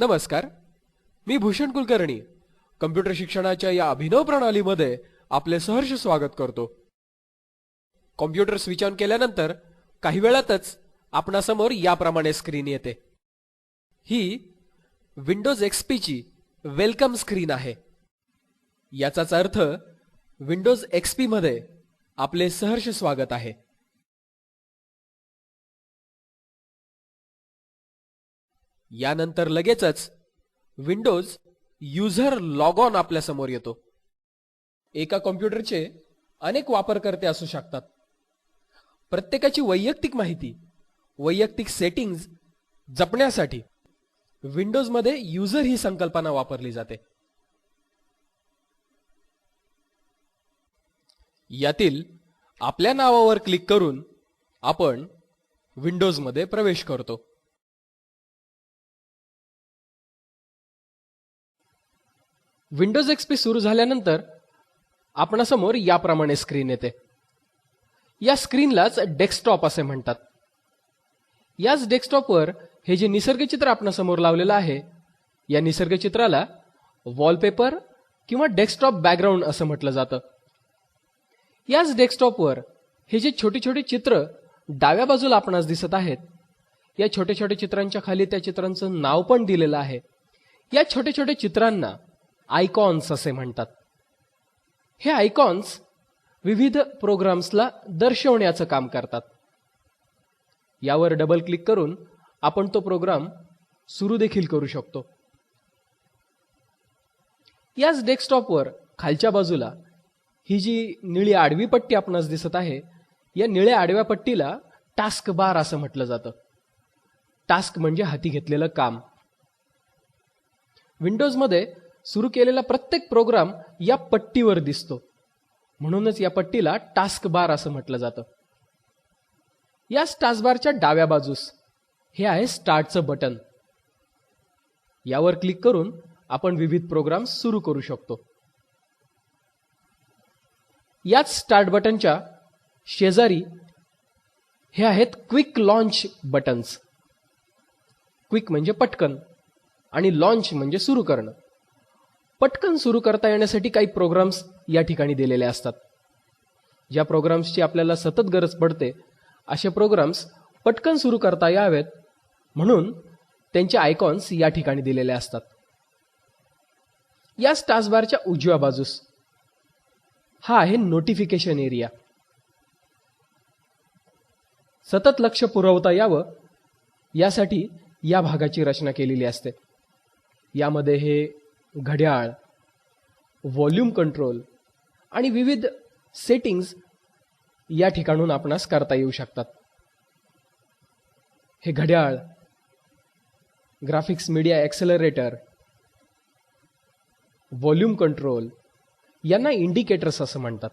नमस्कार. मी भूषण कुलकर्णी. कम्प्युटर शिक्षणाच्या या अभिनव प्रणालीमध्ये आपले सहर्ष स्वागत करतो. कॉम्प्युटर स्विच ऑन केल्यानंतर काही वेळातच आपणासमोर याप्रमाणे स्क्रीन येते. ही विंडोज एक्सपीची वेलकम स्क्रीन आहे. याचाच अर्थ विंडोज एक्सपी मध्ये आपले सहर्ष स्वागत आहे. यानंतर लगेचच विंडोज युझर लॉग ऑन आपल्यासमोर येतो. एका कॉम्प्युटरचे अनेक वापरकर्ते असू शकतात. प्रत्येकाची वैयक्तिक माहिती वैयक्तिक सेटिंग्ज जपण्यासाठी विंडोजमध्ये युजर ही संकल्पना वापरली जाते. यातील आपल्या नावावर क्लिक करून आपण विंडोजमध्ये प्रवेश करतो. विंडोज एक्सपी सुरू झाल्यानंतर आपणासमोर याप्रमाणे स्क्रीन येते. या स्क्रीनलाच डेस्कटॉप असे म्हणतात. याच डेस्कटॉपवर हे जे निसर्गचित्र आपणासमोर लावलेलं आहे या निसर्गचित्राला वॉलपेपर किंवा डेस्कटॉप बॅकग्राऊंड असं म्हटलं जातं. याच डेस्कटॉपवर हे जे छोटे छोटे चित्र डाव्या बाजूला आपणास दिसत आहेत या छोट्या छोट्या चित्रांच्या खाली त्या चित्रांचं नाव पण दिलेलं आहे. या छोट्या छोट्या चित्रांना आयकॉन्स असे म्हणतात. हे आयकॉन्स विविध प्रोग्राम्सला दर्शवण्याचं काम करतात. यावर डबल क्लिक करून आपण तो प्रोग्राम सुरू देखील करू शकतो. याच डेस्कटॉपवर खालच्या बाजूला ही जी निळी आडवी पट्टी आपणास दिसत आहे या निळ्या आडव्या पट्टीला टास्क बार असं म्हटलं जातं. टास्क म्हणजे हाती घेतलेलं काम. विंडोजमध्ये सुरू केलेला प्रत्येक प्रोग्राम या पट्टीवर दिसतो. म्हणूनच या पट्टीला टास्क बार असं म्हटलं जातं. याच टास्कबारच्या डाव्या बाजूस हे आहे स्टार्टचं बटन. यावर क्लिक करून आपण विविध प्रोग्राम सुरू करू शकतो. याच स्टार्ट बटनच्या शेजारी हे आहेत क्विक लॉन्च बटन्स. क्विक म्हणजे पटकन आणि लॉन्च म्हणजे सुरू करणं. पटकन सुरू करता येण्यासाठी काही प्रोग्राम्स या ठिकाणी दिलेले असतात. ज्या प्रोग्राम्सची आपल्याला सतत गरज पडते असे प्रोग्राम्स पटकन सुरू करता यावेत म्हणून त्यांचे आयकॉन्स या ठिकाणी दिलेले असतात. याच टास्कबारच्या उजव्या बाजूस हा आहे नोटिफिकेशन एरिया सतत लक्ष पुरवता यावं यासाठी या भागाची रचना केलेली असते. यामध्ये हे घड्याळ व्हॉल्यूम कंट्रोल आणि विविध सेटिंग्ज या ठिकाणून आपणास करता येऊ शकतात. हे घड्याळ graphics media accelerator volume control यांना इंडिकेटर्स असं म्हणतात.